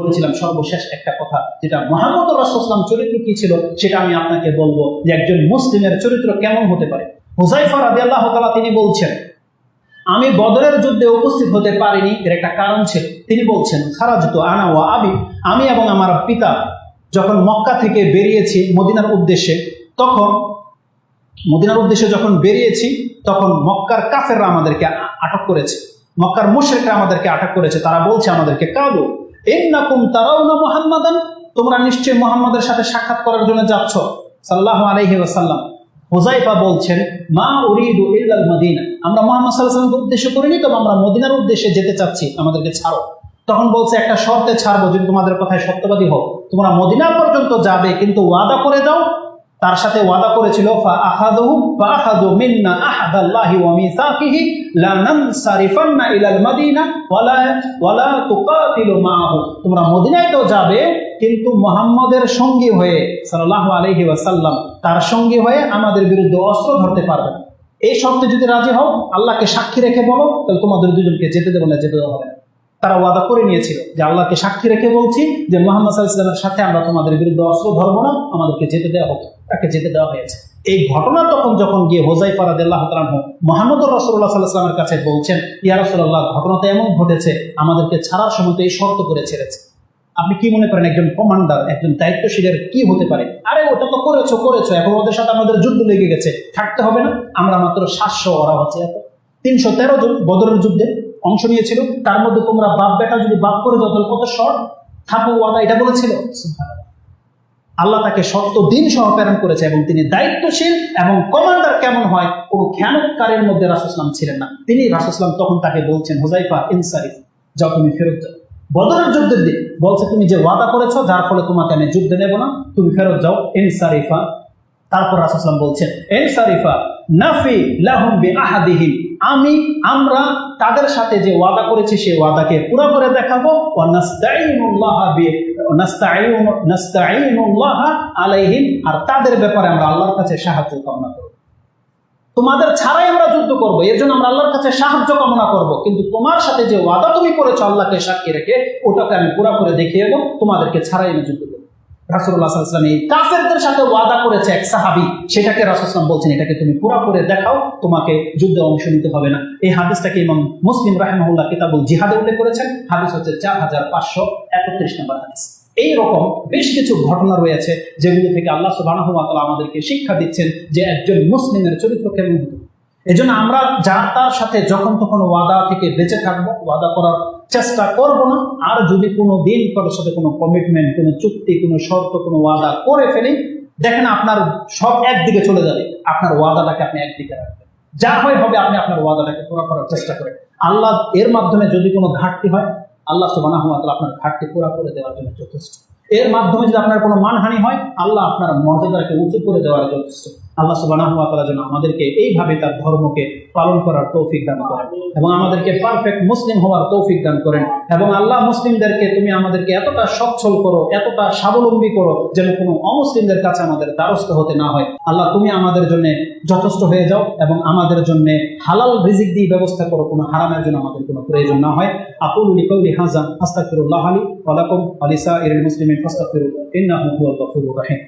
বলেছিলাম সর্বশেষ একটা কথা, যেটা মোহাম্মদ রাসুলাম চরিত্র কি ছিল সেটা আমি আপনাকে বলব যে একজন মুসলিমের চরিত্র কেমন হতে পারে। হুজাইফা রাজি আল্লাহ তালা তিনি বলছেন, আমি বদরের যুদ্ধে উপস্থিত হতে পারিনি। এর একটা কারণ ছিল। তিনি বলছেন খারাজ তো আনা ও আবি। আমি এবং আমার পিতা যখন মক্কা থেকে বেরিয়েছি মদিনার উদ্দেশ্যে, তখন মদিনার উদ্দেশ্যে যখন বেরিয়েছি, তখন মক্কার কাফেররা আমাদেরকে আটক করেছে। মক্কার মুশরিকরা আমাদেরকে আটক করেছে। তারা বলছে আমাদেরকে, কালু ইন্নাকুম তারাউনা মুহাম্মাদান, তোমরা নিশ্চয়ই মোহাম্মদের সাথে সাক্ষাৎ করার জন্য যাচ্ছ। সাল্লাহ আলাইহি ওয়াসাল্লাম। হুজাইফা বলছেন, মা উরিদু ইল্লাল মদিনা। আমরা মুহাম্মদ আলাইহি উদ্দেশ্য করিনি, তবে আমরা মদিনার উদ্দেশ্যে যেতে চাচ্ছি, আমাদেরকে ছাড়ো। তখন বলছে, একটা শর্তে ছাড়বো, যদি তোমাদের কথায় সত্যবাদী হোক তোমরা মদিনা পর্যন্ত যাবে, কিন্তু ওয়াদা করে দাও তার সাথে ওয়াদা করেছিল তোমরা মদিনায় তো যাবে, কিন্তু মোহাম্মদের সঙ্গী হয়ে, সাল্লাল্লাহু আলাইহি ওয়াসাল্লাম, তার সঙ্গী হয়ে আমাদের বিরুদ্ধে অস্ত্র ধরতে পারবে এই শর্তে যদি রাজি হও, আল্লাহকে সাক্ষী রেখে বলো, তাহলে তোমাদের দুজনকে যেতে দেবো না যেতে দেওয়া হবে তারা ওয়াদা করে নিয়েছিল যে আল্লাহকে সাক্ষী রেখে বলছি যে মোহাম্মদ সাল্লামের সাথে আমরা তোমাদের বিরুদ্ধে অস্ত্র ধরবো না, আমাদেরকে যেতে দেওয়া হোক, তাকে যেতে দেওয়া হয়েছে। এই ঘটনা তখন যখন গিয়ে হোজাই ফারাদ আল্লাহ মোহাম্মদ রসুল্লাহ সাল্লাহামের কাছে বলছেন, ইয়া রসুল্লাহ ঘটনা তো এমন ঘটেছে, আমাদেরকে ছাড়ার সময় এই শর্ত করে ছেড়েছে। আপনি কি মনে করেন একজন কমান্ডার একজন দায়িত্বশীলের কি হতে পারে? আরে, ওটা তো করেছ করেছ, এখন ওদের সাথে আমাদের যুদ্ধ লেগে গেছে, থাকতে হবে না, আমরা মাত্র সাতশো ওরা হচ্ছে এত তিনশো তেরো জন বদরের যুদ্ধে অংশ নিয়েছিল, তার মধ্যে তোমরা বাপ বেটা যদি বাপ করে দাও, তাহলে কত শর্ট থাকো, ওয়াদা, এটা বলেছিল। আল্লাহ তাকে সত্য দিন সহ প্রেরণ করেছে এবং তিনি দায়িত্বশীল এবং কমান্ডার কেমন হয়, কোন খেয়ানতকারীর মধ্যে রাসুসলাম ছিলেন না। তিনি রাসুসলাম তখন তাকে বলছেন হুজাইফা ইনসারিফ যাও তুমি ফেরত যাও। বদরের যুদ্ধের দিন। বলছে, তুমি যে ওয়াদা করেছ, যার ফলে তোমাকে আমি যুদ্ধে নেব না, তুমি ফেরত যাও ইনসারিফা তারপর রাসুসলাম বলছেন ইনসারিফা নাফি লাহুম বি আহাদিহিম আমি, আমরা তাদের সাথে যে ওয়াদা করেছি, সেই ওয়াদাকে পুরা করে দেখাবো। নাস্তাঈনুল্লাহ বি আলাইহিম। আর তাদের ব্যাপারে আমরা আল্লাহর কাছে সাহায্য কামনা করব। তোমাদের ছাড়াই আমরা যুদ্ধ করব। এর জন্য আমরা আল্লাহর কাছে সাহায্য কামনা করব। কিন্তু তোমার সাথে যে ওয়াদা তুমি করেছ, আল্লাহকে সাক্ষী রেখে, ওটাকে আমি পুরা করে দেখিয়ে দেবো। তোমাদেরকে ছাড়াই আমি যুদ্ধ করব। রাসুল্লাহ সাল্লাম এই কাফেরদের সাথে ওয়াদা করেছে এক সাহাবি। সেটাকে রাসুলাম বলছেন, এটাকে তুমি পুরো করে দেখাও, তোমাকে যুদ্ধে অংশ নিতে হবে না। এই হাদিসটাকে ইমাম মুসলিম রাহেমহুল্লাহ কিতাবুল জিহাদে উল্লেখ করেছেন। হাদিস হচ্ছে চার হাজার পাঁচশো একত্রিশ নম্বর হাদিস। এই রকম বেশ কিছু ঘটনা রয়েছে, যেগুলো থেকে আল্লাহ সুবাহ আমাদেরকে শিক্ষা দিচ্ছেন যে একজন মুসলিমের চরিত্র কেমন হবে। এজন্য আমরা যার তার সাথে যখন তখন ওয়াদা থেকে বেঁচে থাকব, ওয়াদা করার চেষ্টা করব না। আর যদি কোনো দিন কারোর সাথে কোনো কমিটমেন্ট কোনো চুক্তি, কোনো শর্ত, কোনো ওয়াদা করে ফেলি, দেখেন আপনার সব একদিকে চলে যাবে। আপনার ওয়াদাটাকে আপনি একদিকে রাখবেন। যা হয় হবে আপনি আপনার ওয়াদাটাকে পুরো করার চেষ্টা করেন। আল্লাহ এর মাধ্যমে যদি কোনো ঘাটতি হয়, আল্লাহ সুবাহ আপনার ঘাটতি পুরা করে দেওয়ার জন্য যথেষ্ট। এর মাধ্যমে যদি আপনার কোনো মানহানি হয়, আল্লাহ আপনার মর্যাদাকে উঁচু করে দেওয়ার যথেষ্ট। আল্লাহ সুবাহ যেন আমাদেরকে এইভাবে তার ধর্মকে পালন করার তৌফিক দান করেন এবং আমাদেরকে পারফেক্ট মুসলিম হওয়ার তৌফিক দান করেন এবং আল্লাহ মুসলিমদেরকে তুমি আমাদেরকে এতটা সচ্ছল করো, এতটা স্বাবলম্বী করো যেন কোনো অমুসলিমদের কাছে আমাদের দ্বারস্থ হতে না হয়। আল্লাহ, তুমি আমাদের জন্য যথেষ্ট হয়ে যাও এবং আমাদের জন্য হালাল রিজিক দিয়ে ব্যবস্থা করো, কোনো হারামের জন্য আমাদের কোনো প্রয়োজন না হয়। আকুল লিকাউলি হাজান আস্তাগফিরুল্লাহ আলী ওয়ালাকুম আলিসা ইরুল মুসলিমিন, ফাস্তাগফিরু, ইন্নাহু হুয়াল রহিম।